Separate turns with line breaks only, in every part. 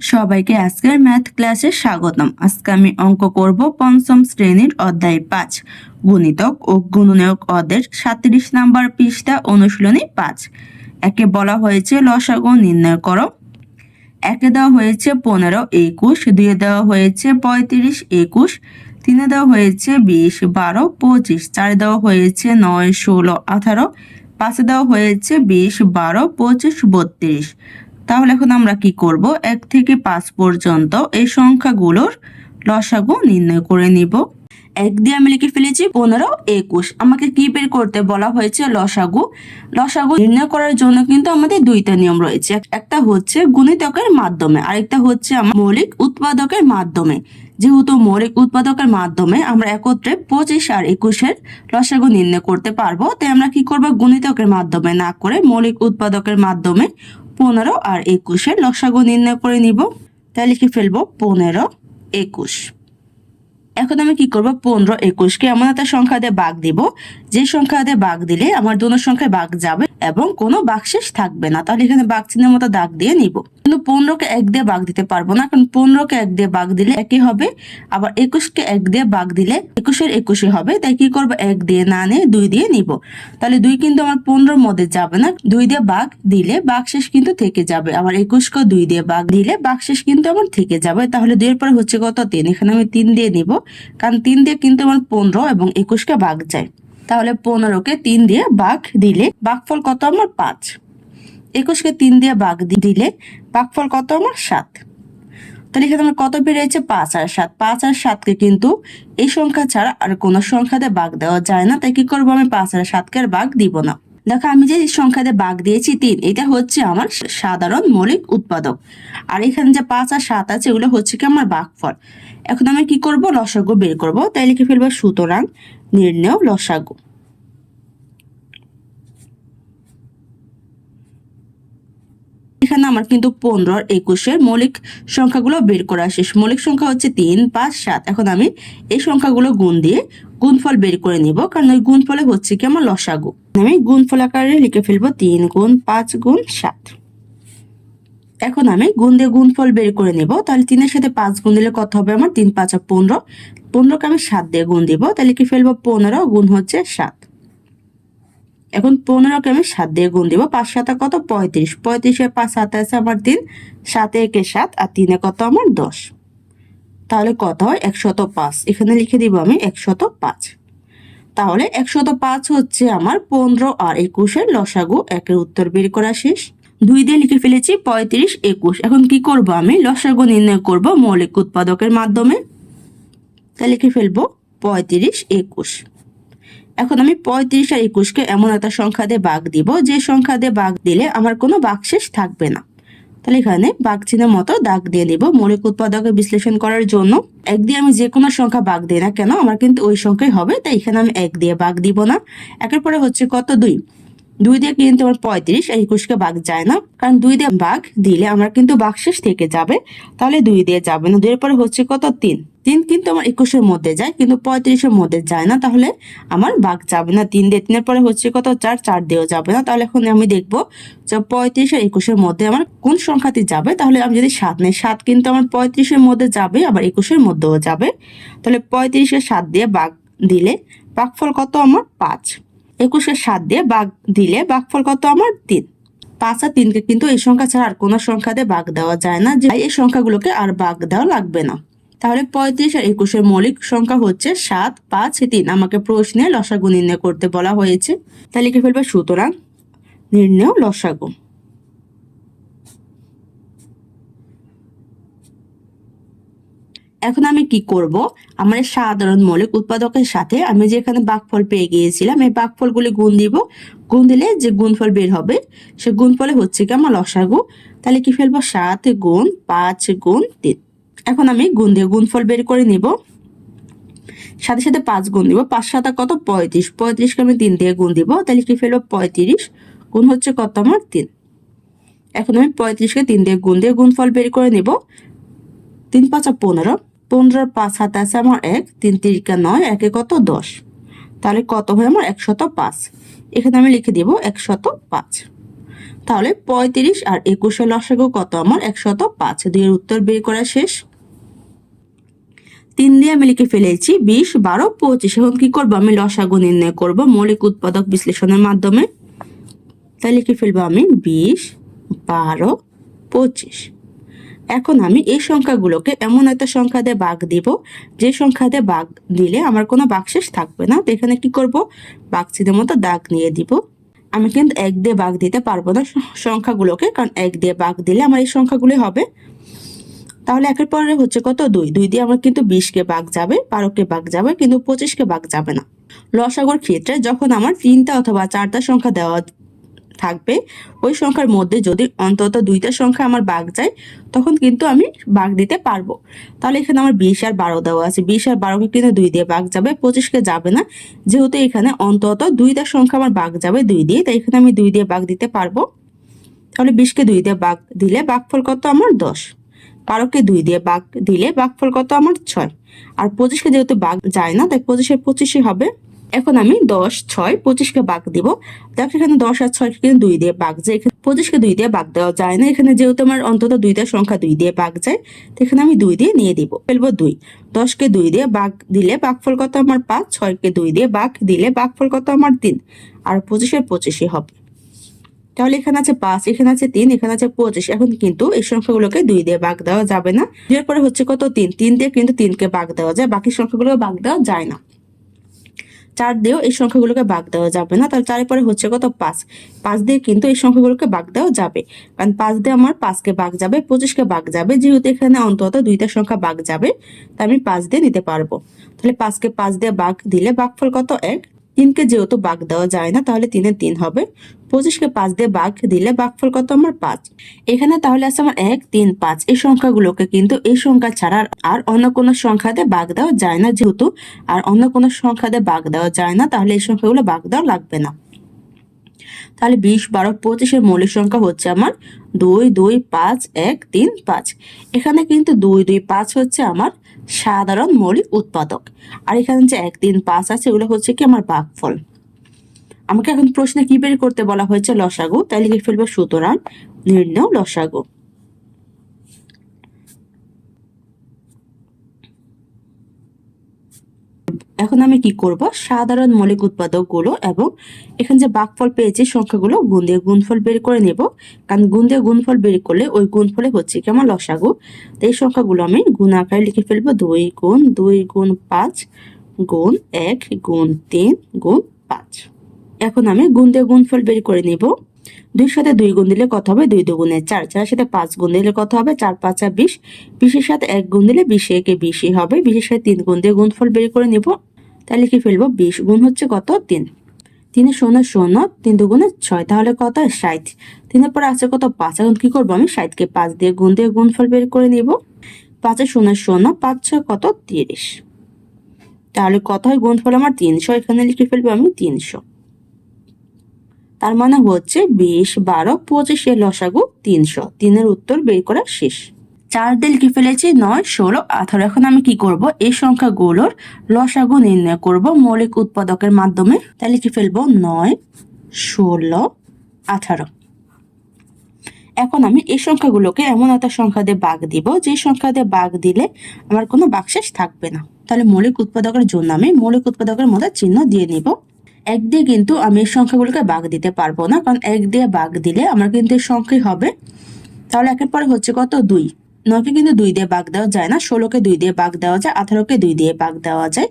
সবাইকে আজকের ম্যাথ ক্লাসে স্বাগতম। আজকে আমি অঙ্ক করব পঞ্চম শ্রেণির অধ্যায় পাঁচ। গুণিতক ও গুণনীয়ক অদের সাতত্রিশ নাম্বার পৃষ্ঠা অনুশীলনী পাঁচ। একে বলা হয়েছে লসাগু নির্ণয় করো। একে দেওয়া হয়েছে পনেরো একুশ, দুয়ে দেওয়া হয়েছে পঁয়ত্রিশ একুশ, তিনে দেওয়া হয়েছে বিশ বারো পঁচিশ, চারে দেওয়া হয়েছে নয় ষোলো আঠারো, পাঁচে দেওয়া হয়েছে বিশ বারো পঁচিশ বত্রিশ। তাহলে এখন আমরা কি করব? এক থেকে পাঁচ পর্যন্ত এই সংখ্যাগুলোর লসাগু নির্ণয় করে নিব। এক দিয়ে আমি লিখে ফেলেছি পনেরো, একুশ। আমাকে কি বের করতে বলা হয়েছে? লসাগু। লসাগু নির্ণয় করার জন্য কিন্তু আমাদের দুইটা নিয়ম রয়েছে। একটা হচ্ছে গুণিতকের মাধ্যমে, আরেকটা হচ্ছে মৌলিক উৎপাদকের মাধ্যমে। যেহেতু মৌলিক উৎপাদকের মাধ্যমে আমরা একত্রে পঁচিশ আর একুশের লসাগু নির্ণয় করতে পারব, তাই আমরা কি করব? গুণিতকের মাধ্যমে, না করে মৌলিক উৎপাদকের মাধ্যমে পনেরো আর একুশের লসাগু নির্ণয় করে নিব। তাই লিখে ফেলব পনেরো, একুশ। এখন আমি কি করব? পনেরো, একুশকে এমন একটা সংখ্যা দিয়ে বাঘ দিব। যে সংখ্যা দিয়ে বাঘ দিলে আমার দোনো সংখ্যায় বাঘ যাবে। এবং কোনো বাকশেষ থাকবে না। তাহলে এখানে বাঘ মতো দাগ দিয়ে নিব। কিন্তু পনেরোকে এক দিয়ে বাঘ দিতে পারব না। কারণ পনেরোকে এক দিয়ে বাঘ দিলে একই হবে, আবার একুশকে এক দিয়ে বাঘ দিলে একুশের একুশে হবে। তাই কি করব? এক দিয়ে না নিয়ে দুই দিয়ে নিব। তাহলে দুই কিন্তু আমার পনেরোর মধ্যে যাবে না। দুই দিয়ে বাঘ দিলে বাকশেষ কিন্তু থেকে যাবে। আবার একুশকে দুই দিয়ে বাঘ দিলে বাকশেষ কিন্তু আমার থেকে যাবে। তাহলে দুইয়ের পরে হচ্ছে কত? তিন। এখানে আমি তিন দিয়ে নিব। কারণ তিন দিয়ে কিন্তু আমার পনেরো এবং একুশকে বাঘ যায়। তাহলে পনেরোকে তিন দিয়ে বাঘ দিলে বাঘফল কত আমার পাঁচ। একুশকে তিন দিয়ে বাঘ দিলে বাঘফল কত আমার সাত। তাহলে এখানে আমার কত বেরিয়েছে পাঁচ আর সাত। পাঁচ আর সাতকে কিন্তু এই সংখ্যা ছাড়া আর কোনো সংখ্যাতে বাঘ দেওয়া যায় না। তাই কি করব আমি? পাঁচ আর সাতকে আর বাঘ দিব না। দেখো, আমি যে সংখ্যাতে বাঘ দিয়েছি তিন, এটা হচ্ছে আমার সাধারণ মৌলিক উৎপাদক। আর এখানে যে পাঁচ আর সাত আছে, এগুলো হচ্ছে কি আমার বাঘফল। এখন আমি কি করব? লসাগু বের করব। তাই লিখে ফেলব সুতরাং নির্ণয় লসাগু। এখানে আমার কিন্তু পনেরো আর একুশের মৌলিক সংখ্যাগুলো বের করা শেষ। মৌলিক সংখ্যা হচ্ছে তিন, পাঁচ, সাত। এখন আমি এই সংখ্যাগুলো গুণ দিয়ে গুণফল বের করে নিব, কারণ ওই গুণফলে হচ্ছে কি আমার লসাগু। আমি গুণফল আকারে লিখে ফেলব তিন গুণ পাঁচ গুণ সাত। এখন আমি গুণ দিয়ে গুণফল বের করে নিব, তাহলে তিনের সাথে পাঁচ গুণ দিলে কত হবে আমার? তিন, পাঁচ পনেরো। পনেরোকে আমি সাত দিয়ে গুণ দিব, তাহলে কি ফেলব? পনেরো গুণ হচ্ছে সাত। এখন পনেরোকে আমি সাত দিয়ে গুণ দিব, পাঁচ সাতা কত? পঁয়ত্রিশ। পঁয়ত্রিশে পাঁচ সাত আছে আমার তিন, সাতে একে সাত, আর তিনে কত? আমার দশ। তাহলে কত হয়? একশত পাঁচ। এখানে লিখে দিব আমি একশত পাঁচ। তাহলে একশত পাঁচ হচ্ছে আমার পনেরো আর একুশের লসাগু, একের উত্তর বের করা শেষ। দুই দিয়ে লিখে ফেলেছি পঁয়ত্রিশ, একুশ। এখন কি করব আমি? লসাগু নির্ণয় করব মৌলিক উৎপাদকের মাধ্যমে। তাহলে লিখে ফেলব পঁয়ত্রিশ একুশ। এখন আমি পঁয়ত্রিশ আর একুশকে এমন একটা সংখ্যা দিয়ে বাঘ দিব, যে সংখ্যা দিয়ে বাঘ দিলে আমার কোনো বাকশেষ থাকবে না। তাহলে এখানে বাঘ চিহ্নের মতো দাগ দিয়ে দিব মৌলিক উৎপাদকের বিশ্লেষণ করার জন্য। এক দিয়ে আমি যে কোনো সংখ্যা বাঘ দিই না কেন, আমার কিন্তু ওই সংখ্যাই হবে, তাই এখানে আমি এক দিয়ে বাঘ দিব না। একের পরে হচ্ছে কত? দুই। দুই দিয়ে কিন্তু আমার পঁয়ত্রিশ আর একুশকে বাঘ যায় না। কারণ দুই দিয়ে বাঘ দিলে আমার কিন্তু বাকশেষ থেকে যাবে। তাহলে দুই দিয়ে যাবে না। দুইয়ের পরে হচ্ছে কত? তিন। তিন কিন্তু আমার একুশের মধ্যে যায়, কিন্তু পঁয়ত্রিশের মধ্যে যায় না। তাহলে আমার বাঘ যাবে না। তিন দিয়ে তিনের পরে হচ্ছে কত? চার। চার দিয়েও যাবে না। তাহলে এখন আমি দেখব যে পঁয়ত্রিশ আর একুশের মধ্যে আমার কোন সংখ্যাটি যাবে। তাহলে আমি যদি সাত নেই, সাত কিন্তু আমার পঁয়ত্রিশের মধ্যে যাবে, আবার একুশের মধ্যেও যাবে। তাহলে পঁয়ত্রিশের সাত দিয়ে বাঘ দিলে বাঘফল কত? আমার পাঁচ। একুশের সাত দিয়ে বাঘ দিলে বাঘফল কত আমার? তিন। পাঁচ আর তিনকে কিন্তু এই সংখ্যা ছাড়া আর কোনো দিয়ে বাঘ দেওয়া যায় না। যে এই সংখ্যাগুলোকে আর বাঘ দেওয়া লাগবে না। তাহলে পঁয়ত্রিশ আর একুশের মৌলিক সংখ্যা হচ্ছে সাত, পাঁচ, তিন। আমাকে প্রশ্নে লসাগু নির্ণয় করতে বলা হয়েছে। তাহলে লিখে ফেলবে সুতরাং নির্ণয় লসাগু। এখন আমি কি করব? আমার সাধারণ মৌলিক উৎপাদকের সাথে আমি যেখানে বাঘফল পেয়ে গিয়েছিলাম, এই বাঘফলগুলি গুণ দিব। গুণ দিলে যে গুণফল বের হবে, সে গুণফলে হচ্ছে কি আমার লসাগু। তাহলে কি ফেলব? সাত গুণ পাঁচ গুণ তিন। এখন আমি গুণ দিয়ে গুণফল বের করে নিব। সাথে সাথে পাঁচ গুণ দিব। পাঁচ সাতা কত? পঁয়ত্রিশ। পঁয়ত্রিশকে আমি তিন দিয়ে গুণ দিব। তাহলে কি ফেলব? পঁয়ত্রিশ। গুণ হচ্ছে কত আমার? তিন। এখন আমি পঁয়ত্রিশকে তিন দিয়ে গুণ দিয়ে গুণফল বের করে নিব। তিন পাঁচা পনেরো। পনেরো পাঁচ হাত আছে আমার এক তিন তিরিকা নয় একে কত দশ তাহলে কত হয় আমার একশত পাঁচ এখানে আমি লিখে দিব একশত পাঁচ তাহলে পঁয়ত্রিশ আর একুশে লসাগু কত আমার একশত পাঁচ দুইয়ের উত্তর বের করা শেষ তিন দিয়ে আমি লিখে ফেলেছি বিশ বারো পঁচিশ এখন কি করব আমি লসাগু নির্ণয় করব মৌলিক উৎপাদক বিশ্লেষণের মাধ্যমে তাই লিখে ফেলব আমি বিশ বারো পঁচিশ এখন আমি এই সংখ্যাগুলোকে এমন একটা সংখ্যা দিয়ে বাঘ দিব, যে সংখ্যা দিয়ে বাঘ দিলে আমার কোনো বাকশেষ থাকবে না। তো এখানে কি করব? বাঘচিদের মতো দাগ নিয়ে দিব। আমি কিন্তু এক দিয়ে বাঘ দিতে পারব না সংখ্যাগুলোকে, কারণ এক দিয়ে বাঘ দিলে আমার এই সংখ্যাগুলি হবে। তাহলে একের পরে হচ্ছে কত? দুই। দুই দিয়ে আমার কিন্তু বিশকে বাঘ যাবে বারোকে বাঘ যাবে, কিন্তু পঁচিশকে বাঘ যাবে না। লসাগর ক্ষেত্রে যখন আমার তিনটা অথবা চারটা সংখ্যা দেওয়া থাকবে, ওই সংখ্যার মধ্যে যদি অন্তত দুইটা সংখ্যা আমার বাঘ যায়, তখন কিন্তু আমি বাঘ দিতে পারব। তাহলে এখানে আমার বিশ আর বারো দেওয়া আছে। বিশ আর বারোকে কিন্তু দুই দিয়ে বাঘ যাবে, পঁচিশকে যাবে না। যেহেতু এখানে অন্তত দুইটা সংখ্যা আমার বাঘ যাবে দুই দিয়ে, তাই এখানে আমি দুই দিয়ে বাঘ দিতে পারব। তাহলে বিশকে দুই দিয়ে বাঘ দিলে বাঘফল কত আমার দশ? বারোকে দুই দিয়ে বাঘ দিলে বাঘফল কত আমার ছয়? আর পঁচিশকে যেহেতু বাঘ যায় না, তাই পঁচিশের পঁচিশই হবে। এখন আমি দশ, ছয়, পঁচিশকে বাঘ দিব। দেখো এখানে দশ আর ছয় কিন্তু দুই দিয়ে বাঘ যায়। এখানে পঁচিশকে দুই দিয়ে বাঘ দেওয়া যায় না। এখানে যেহেতু আমার অন্তত দুইটা সংখ্যা দুই দিয়ে বাঘ যায়, তো এখানে আমি দুই দিয়ে নিয়ে দিব। ফেলব দুই। দশকে দুই দিয়ে বাঘ দিলে বাঘফল কত আমার পাঁচ, ছয়কে দুই দিয়ে বাঘ দিলে বাঘফল কত আমার তিন। আর পঁচিশের পঁচিশে হবে। তাহলে এখানে আছে পাঁচ, এখানে আছে তিন, এখানে আছে পঁচিশ। এখন কিন্তু এই সংখ্যাগুলোকে দুই দিয়ে বাঘ দেওয়া যাবে না। এরপরে হচ্ছে কত? তিন। তিন দিয়ে কিন্তু তিনকে বাঘ দেওয়া যায়। বাকি সংখ্যাগুলোকে বাঘ দেওয়া যায় না। চার দিয়েও এই সংখ্যাগুলোকে বাগ দেওয়া যাবে না। তাহলে চারের পরে হচ্ছে কত? পাঁচ। পাঁচ দিয়ে কিন্তু এই সংখ্যাগুলোকে বাগ দেওয়া যাবে। কারণ পাঁচ দিয়ে আমার পাঁচকে বাগ যাবে, পঁচিশকে বাগ যাবে। যেহেতু এখানে অন্তত দুইটা সংখ্যা বাগ যাবে তা আমি পাঁচ দিয়ে নিতে পারব। তাহলে পাঁচকে পাঁচ দিয়ে বাঘ দিলে ভাগফল কত? এক। তিনকে যেহেতু বাঘ দেওয়া যায় না, তাহলে তিনে তিন হবে। পঁচিশকে পাঁচ দিয়ে বাঘ দিলে বাঘফল কত? আমার পাঁচ। এখানে তাহলে আছে আমার এক, তিন, পাঁচ। এই সংখ্যাগুলোকে কিন্তু, এই সংখ্যা ছাড়া আর অন্য কোনো সংখ্যা দিয়ে বাঘ দেওয়া যায় না যেহেতু, আর অন্য কোনো সংখ্যা দিয়ে বাঘ দেওয়া যায় না, তাহলে এই সংখ্যাগুলো বাঘ দেওয়া লাগবে না। তাহলে বিশ, বারো, পঁচিশের মৌলিক সংখ্যা হচ্ছে আমার দুই দুই, পাঁচ, এক, তিন, পাঁচ। এখানে কিন্তু দুই দুই, পাঁচ হচ্ছে আমার সাধারণ মৌলিক উৎপাদক। আর এখানে যে এক তিন পাঁচ আছে, এগুলো হচ্ছে কি আমার ভাগফল আমাকে এখন প্রশ্নে কি বের করতে বলা হয়েছে? লসাগু। তাই লিখে ফেলব সুতরাং নির্ণয় লসাগু। এখন আমি কি করব? সাধারণ মৌলিক উৎপাদকগুলো এবং এখানে যে বাঘফল পেয়েছি সংখ্যাগুলো গুণ দিয়ে গুণফল বের করে নেব। কারণ গুণ দিয়ে গুণফল বের করলে ওই গুণফলে হচ্ছে কি আমার লসাগু। তো এই সংখ্যাগুলো আমি গুণ আকারে লিখে ফেলব। দুই গুণ দুই গুণ পাঁচ গুণ এক গুণ তিন গুণ পাঁচ। এখন আমি গুণ দিয়ে গুণফল বের করে নিব। দুই সাথে দুই গুণ দিলে কত হবে? দুই দুগুণে চার। চারের সাথে পাঁচ গুণ দিলে কত হবে? চার পাঁচ আর বিশ। বিশের সাথে এক গুণ দিলে বিশে একে বিশই হবে। বিশের সাথে তিন গুণ দিয়ে গুণফল বের করে নিব। তাহলে লিখে ফেলব, বিশ গুণ হচ্ছে কত? তিন। তিনে শূন্য শূন্য, তিন দুগুণে ছয়। তাহলে কত? ষাট। তিনের পরে আছে কত? পাঁচ। এখন কি করব আমি? ষাটকে পাঁচ দিয়ে গুণ দিয়ে গুণফল বের করে নিব। পাঁচে শূন্য শূন্য, পাঁচ ছয় কত? তিরিশ। তাহলে কত হয় গুণফল আমার? তিনশো। এখানে লিখে ফেলব আমি, তিনশো। তার মানে হচ্ছে বিশ বারো পঁচিশের লসাগু তিনশো। তিনের উত্তর বের করা শেষ। চার দিয়ে কি ফেলেছি? নয়, ষোলো, আঠারো। এখন আমি কি করব? এই সংখ্যাগুলোর লসাগু নির্ণয় করব মৌলিক উৎপাদকের মাধ্যমে। তাই লিখে ফেলব? নয়, ষোলো, আঠারো। এখন আমি এই সংখ্যাগুলোকে এমন একটা সংখ্যা দিয়ে বাঘ দিব, যে সংখ্যা দিয়ে বাঘ দিলে আমার কোনো বাকশেষ থাকবে না। তাহলে মৌলিক উৎপাদকের জন্য আমি মৌলিক উৎপাদকের মধ্যে চিহ্ন দিয়ে নিব। এক দিয়ে কিন্তু আমি এই সংখ্যাগুলোকে বাঘ দিতে পারব না, কারণ এক দিয়ে বাঘ দিলে আমার কিন্তু এই সংখ্যাই হবে। তাহলে একের পরে হচ্ছে কত? দুই। নয়কে কিন্তু দুই দিয়ে বাঘ দেওয়া যায় না, ষোলোকে দুই দিয়ে বাঘ দেওয়া যায়, আঠারোকে দুই দিয়ে বাঘ দেওয়া যায়।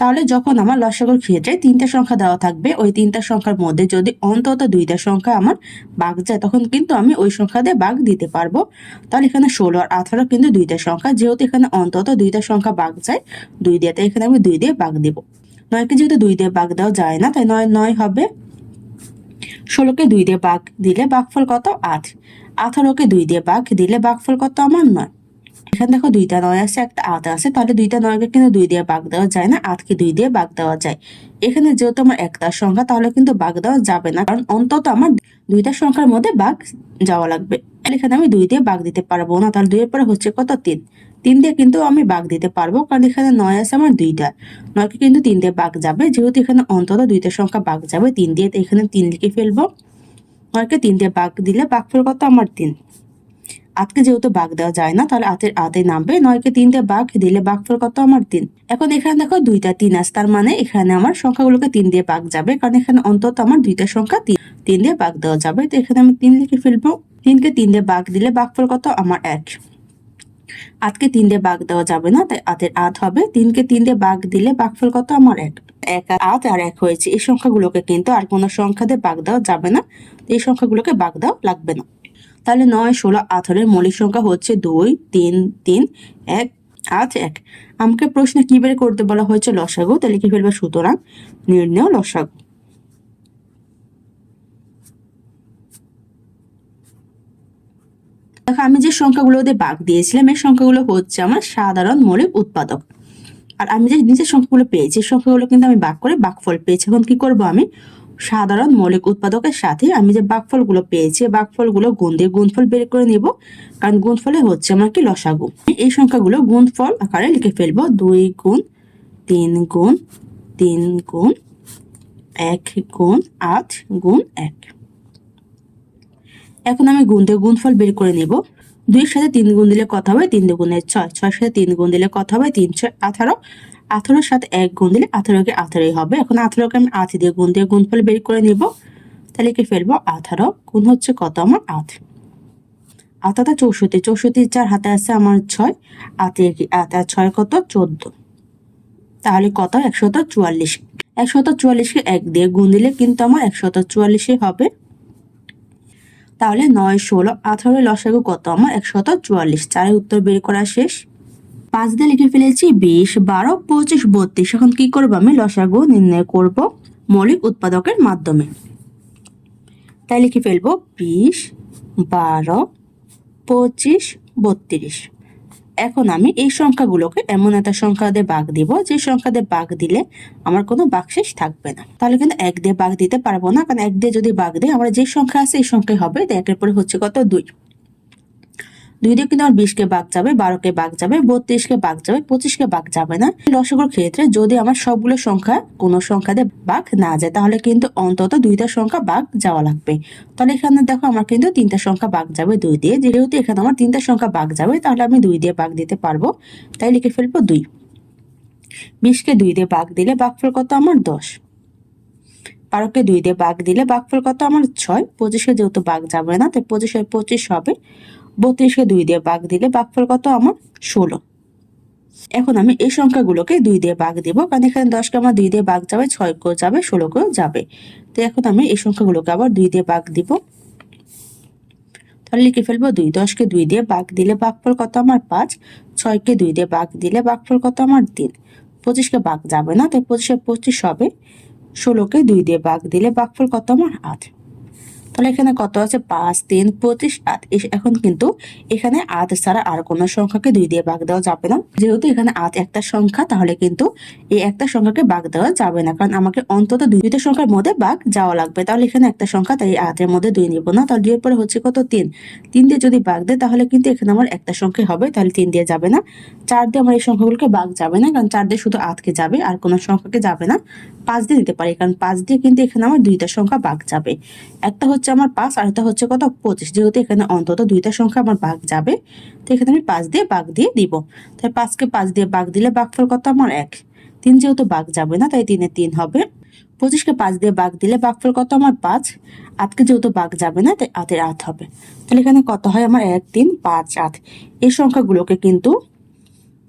তাহলে যখন আমার লসাগুর ক্ষেত্রে তিনটা সংখ্যা দেওয়া থাকবে, ওই তিনটা সংখ্যার মধ্যে যদি অন্তত দুইটা সংখ্যা আমার বাঘ যায়, তখন কিন্তু আমি ওই সংখ্যা দিয়ে বাঘ দিতে পারব। তাহলে এখানে ষোলো আর আঠারো কিন্তু দুইটা সংখ্যা, যেহেতু এখানে অন্তত দুইটা সংখ্যা বাঘ যায়, দুই দিয়ে তাই এখানে আমি দুই দিয়ে বাঘ দিব। নয়কে যেহেতু দুই দিয়ে বাঘ দেওয়া যায় না, তাই নয় নয় হবে। ষোলোকে দুই দিয়ে বাঘ দিলে বাঘফল কত? আট। আঠারোকে দুই দিয়ে বাঘ দিলে বাঘফল কত? আমার নয়। এখানে দেখো দুইটা নয় আছে, একটা আট আছে, তাহলে দুইটা নয়কে কিন্তু দুই দিয়ে বাঘ দেওয়া যায় না, আটকে দুই দিয়ে বাঘ দেওয়া যায়। এখানে যেহেতু আমার একটা সংখ্যা, তাহলে কিন্তু বাঘ দেওয়া যাবে না, কারণ অন্তত আমার দুইটা সংখ্যার মধ্যে বাঘ যাওয়া লাগবে। এখানে আমি দুই দিয়ে বাঘ দিতে পারব না, তাহলে দুইয়ের পরে হচ্ছে কত? তিন। তিন দিয়ে কিন্তু আমি বাঘ দিতে পারব, কারণ এখানে নয় আছে আমার দুইটা। নয়কে কিন্তু তিন দিয়ে বাঘ যাবে, যেহেতু এখানে অন্তত দুইটা সংখ্যা বাঘ যাবে, তিন দিয়ে তো এখানে তিন লিখে ফেলব। নয়কে তিন দিয়ে বাঘ দিলে বাঘফল কত? আমার তিন। আটকে যেহেতু বাঘ দেওয়া যায় না, তাহলে আতের আতে নামবে, নয়কে তিন দিয়ে বাঘ দিলে বাঘফল কত? আমার তিন। এখন এখানে দেখো দুইটা তিন আছে, তার মানে এখানে আমার সংখ্যাগুলোকে তিন দিয়ে বাঘ যাবে, কারণ এখানে অন্তত আমার দুইটা সংখ্যা তিন। তিন দিয়ে বাঘ দেওয়া যাবে, তো এখানে আমি তিন লিখে ফেলব। তিনকে তিন দিয়ে বাঘ দিলে বাঘফল কত? আমার এক। আটকে তিন দিয়ে বাঘ দেওয়া যাবে না, তাই আতের আট হবে। তিনকে তিন দিয়ে বাঘ দিলে বাঘফল কত? আমার এক। এক আট আর এক হয়েছে। এই সংখ্যাগুলোকে কিন্তু আর কোনো সংখ্যা দিয়ে বাঘ দেওয়া যাবে না। এই সংখ্যাগুলোকে বাঘ দেওয়া লাগবে না। তাহলে নয়, ষোলো আঠারোর মৌলিক সংখ্যা হচ্ছে দুই, তিন তিন, এক আট এক। আমাকে প্রশ্নে কি বের করতে বলা হয়েছে? লসাগু। তাহলে কি ফেলবে? সুতরাং নির্ণয় লসাগু। দেখো, আমি যে সংখ্যাগুলো দিয়ে বাঘ দিয়েছিলাম, এই সংখ্যাগুলো হচ্ছে আমার সাধারণ মৌলিক উৎপাদক। আর আমি যে নিজের সংখ্যাগুলো পেয়েছি সংখ্যাগুলো কিন্তু আমি বাঘ করে বাঘফল পেয়েছি। এখন কি করব আমি? সাধারণ মৌলিক উৎপাদকের সাথে আমি যে বাঘফলগুলো পেয়েছি বাঘফলগুলো গুণ দিয়ে গুণফল বের করে নেব। কারণ গুণফলে হচ্ছে আমার কি? লসাগু। এই সংখ্যাগুলো গুণফল আকারে লিখে ফেলব। দুই গুণ তিন গুণ তিন গুণ এক গুণ আট গুণ এক। এখন আমি গুণ গুণফল বের করে নেব। দুইয়ের সাথে তিন গুণ দিলে কত হবে? তিন দুগুণের ছয়। ছয়ের সাথে তিন গুণ দিলে কত হবে? তিন ছয়, আঠারো। আঠারোর সাথে এক গুণ দিলে আঠারোকে আঠারোই হবে। এখন আঠারোকে আমি আট দিয়ে গুণ দিয়ে গুণফল বের করে নেব। তাহলে কি ফেলব, আঠারো গুণ হচ্ছে কত? আমার আট। আঠাটা চৌষট্টি। চৌষট্টি চার হাতে আছে আমার ছয়। আটে কি? আট, আর ছয় কত? চোদ্দ। তাহলে কত? একশত চুয়াল্লিশ। একশত চুয়াল্লিশকে এক দিয়ে গুণ দিলে কিন্তু আমার একশত চুয়াল্লিশে হবে। তাহলে নয় ষোলো আঠারো লসাগু কত? আমার একশত চুয়াল্লিশ। চারের উত্তর বের করা শেষ। পাঁচ দিয়ে লিখে ফেলেছি বিশ, বারো, পঁচিশ, বত্রিশ। এখন কি করব আমি? লসাগু নির্ণয় করব মৌলিক উৎপাদকের মাধ্যমে। তাই লিখে ফেলব বিশ, বারো, পঁচিশ, বত্রিশ। এখন আমি এই সংখ্যাগুলোকে এমন একটা সংখ্যা দিয়ে বাঘ দিব, যে সংখ্যা দিয়ে বাঘ দিলে আমার কোনো বাকশেষ থাকবে না। তাহলে কিন্তু এক দিয়ে বাঘ দিতে পারব না, কারণ এক দিয়ে যদি বাঘ দিই, আমার যে সংখ্যা আছে, এই সংখ্যাই হবে। একের পরে হচ্ছে কত? দুই। দুই দিয়ে কিন্তু আমার বিশকে বাঘ যাবে বারোকে বাঘ যাবে বত্রিশকে বাঘ যাবে পঁচিশকে বাঘ যাবে না। লসগুলোর ক্ষেত্রে যদি আমার সবগুলো সংখ্যা কোনো সংখ্যা দিয়ে বাঘ না যায়, তাহলে কিন্তু অন্তত দুইটা সংখ্যা বাঘ যাওয়া লাগবে। তাহলে এখানে দেখো আমার কিন্তু তিনটা সংখ্যা বাঘ যাবে দুই দিয়ে। যেহেতু এখানে আমার তিনটা সংখ্যা বাঘ যাবে, তাহলে আমি দুই দিয়ে বাঘ দিতে পারব। তাই লিখে ফেলব দুই। বিশকে দুই দিয়ে বাঘ দিলে বাঘফল কত আমার দশ। বারোকে দুই দিয়ে বাঘ দিলে বাঘফল কত আমার ছয়। পঁচিশে যেহেতু বাঘ যাবে না, তাই পঁচিশে পঁচিশ হবে। বত্রিশকে দুই দিয়ে বাঘ দিলে বাঘফল কত আমার? ষোলো। এখন আমি এই সংখ্যাগুলোকে দুই দিয়ে বাঘ দিব, কারণ এখানে দশকে আমার দুই দিয়ে বাঘ যাবে, ছয় কেও যাবে, ষোলো কেও যাবে। তো এখন আমি এই সংখ্যাগুলোকে আবার দুই দিয়ে বাঘ দিব। তাহলে লিখে ফেলব, দুই দশকে দুই দিয়ে বাঘ দিলে বাঘফল কত আমার? পাঁচ। ছয়কে দুই দিয়ে বাঘ দিলে বাঘফল কত আমার? তিন। পঁচিশকে বাঘ যাবে না তাই পঁচিশে পঁচিশ হবে। ষোলোকে দুই দিয়ে বাঘ দিলে বাঘফল কত আমার? আট। তাহলে এখানে কত আছে? পাঁচ, তিন, পঁচিশ আট এখন কিন্তু এখানে আট ছাড়া আর কোনো সংখ্যাকে দুই দিয়ে ভাগ দেওয়া যাবে না। যেহেতু এখানে আট একটা সংখ্যা, তাহলে কিন্তু এই একটা সংখ্যাকে ভাগ দেওয়া যাবে না। কারণ আমাকে অন্তত দুইটা সংখ্যার মধ্যে ভাগ যাওয়া লাগবে। তাহলে এখানে একটা সংখ্যা, তাই আটের মধ্যে দুই নিব না। তাহলে দুইয়ের পরে হচ্ছে কত? তিন। তিন দিয়ে যদি ভাগ দেয় তাহলে কিন্তু এখানে আমার একটা সংখ্যা হবে, তাহলে তিন দিয়ে যাবে না। চার দিয়ে আমার এই সংখ্যাগুলোকে ভাগ যাবে না, কারণ চার দিয়ে শুধু আটকে যাবে, আর কোনো সংখ্যাকে যাবে না। পাঁচ দিয়ে নিতে পারি, কারণ পাঁচ দিয়ে কিন্তু এখানে আমার দুইটা সংখ্যা ভাগ যাবে। একটা হচ্ছে আমার পাঁচ, আর একটা হচ্ছে কত? পঁচিশ। যেহেতু এখানে অন্তত দুইটা সংখ্যা আমার বাঘ যাবে, তো এখানে আমি পাঁচ দিয়ে বাঘ দিয়ে দিব। তাই পাঁচকে পাঁচ দিয়ে বাঘ দিলে ভাগফল কত? আমার এক। তিন যেহেতু বাঘ যাবে না, তাই তিনে তিন হবে। পঁচিশকে পাঁচ দিয়ে বাঘ দিলে ভাগফল কত? আমার পাঁচ। আটকে যেহেতু বাঘ যাবে না, তাই আটের আট হবে। তাহলে এখানে কত হয়? আমার এক, তিন, পাঁচ, আট। এই সংখ্যাগুলোকে কিন্তু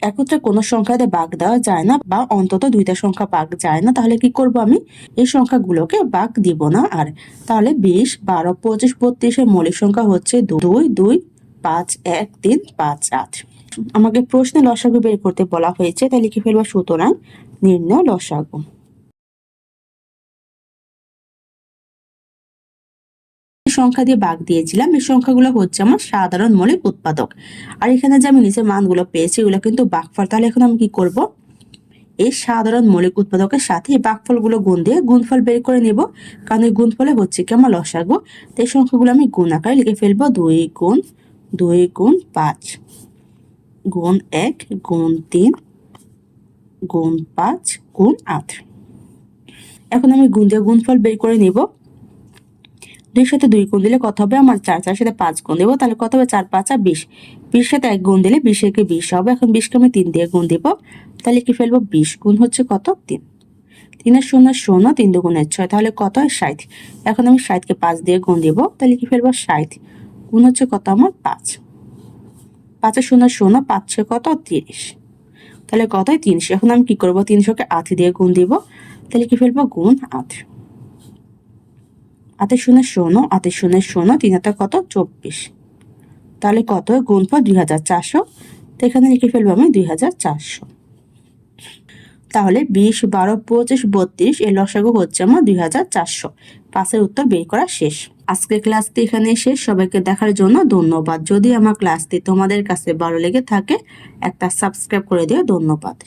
একত্রে কোনো সংখ্যাতে বাঘ দেওয়া যায় না বা অন্তত দুইটা সংখ্যা বাঘ যায় না, তাহলে কি করব আমি? এই সংখ্যাগুলোকে বাঘ দিব না। আর তাহলে বিশ, বারো, পঁচিশ, বত্রিশের মৌলিক সংখ্যা হচ্ছে দুই দুই, পাঁচ, এক, তিন, পাঁচ, আট। আমাকে প্রশ্নে লসাগু বের করতে বলা হয়েছে তাই লিখে ফেলব সুতরাং নির্ণয় লসাগু। সংখ্যা দিয়ে বাঘ দিয়েছিলাম। এই সংখ্যাগুলো হচ্ছে আমার সাধারণ মৌলিক উৎপাদক। আর এখানে যে আমি নিচে মানগুলো পেয়েছি, এগুলো কিন্তু বাঘফল তাহলে এখন আমি কি করব? এই সাধারণ মৌলিক উৎপাদকের সাথে এই বাঘফলগুলো গুণ দিয়ে গুণফল বের করে নেব। কারণ এই গুণফলে হচ্ছে কি আমার লসাগু। তো এই সংখ্যাগুলো আমি গুণ আকারে লিখে ফেলব। দুই গুণ দুই গুণ পাঁচ। গুণ এক, গুণ তিন, গুণ পাঁচ, গুণ আট। এখন আমি গুণ দিয়ে গুণফল বের করে নেব। দুই সাথে দুই গুণ দিলে কত হবে? আমার চার চার সাথে পাঁচ গুণ দেবো, তাহলে কত হবে? চার, পাঁচ, আর বিশ। বিশ সাথে এক গুণ দিলে বিশ একে বিশ হবে, এখন বিশকে আমি তিন দিয়ে গুণ দিব। তাহলে কি ফেলব? বিশ গুণ হচ্ছে কত? তিন। তিনের শূন্য শূন্য, তিন দুগুণের ছয়, তাহলে কত হয়? ষাট। এখন আমি ষাটকে পাঁচ দিয়ে গুণ দিব, তাহলে কি ফেলব? ষাট। গুণ হচ্ছে কত আমার? পাঁচ। পাঁচের শূন্য শূন্য, পাঁচ ছয় কত? তিরিশ। তাহলে কত তিনশো। এখন আমি কি করব? তিনশোকে আশি দিয়ে গুণ দিব, তাহলে কি ফেলব? গুণ আট। আতে শূন্য শূন্য, আতে শূন্য শূন্য, তিন হাতে কত? চব্বিশ। তাহলে কত? গুণ পর দুই হাজার চারশো। তো এখানে লিখে ফেলব আমি দুই হাজার চারশো। তাহলে বিশ, বারো, পঁচিশ, বত্রিশ, এর লসাগু হচ্ছে আমার দুই হাজার চারশো। পাশের উত্তর বের করা শেষ। আজকের ক্লাসটি এখানে শেষ। সবাইকে দেখার জন্য ধন্যবাদ। যদি আমার ক্লাসটি তোমাদের কাছে ভালো লেগে থাকে, একটা সাবস্ক্রাইব করে দিও। ধন্যবাদ।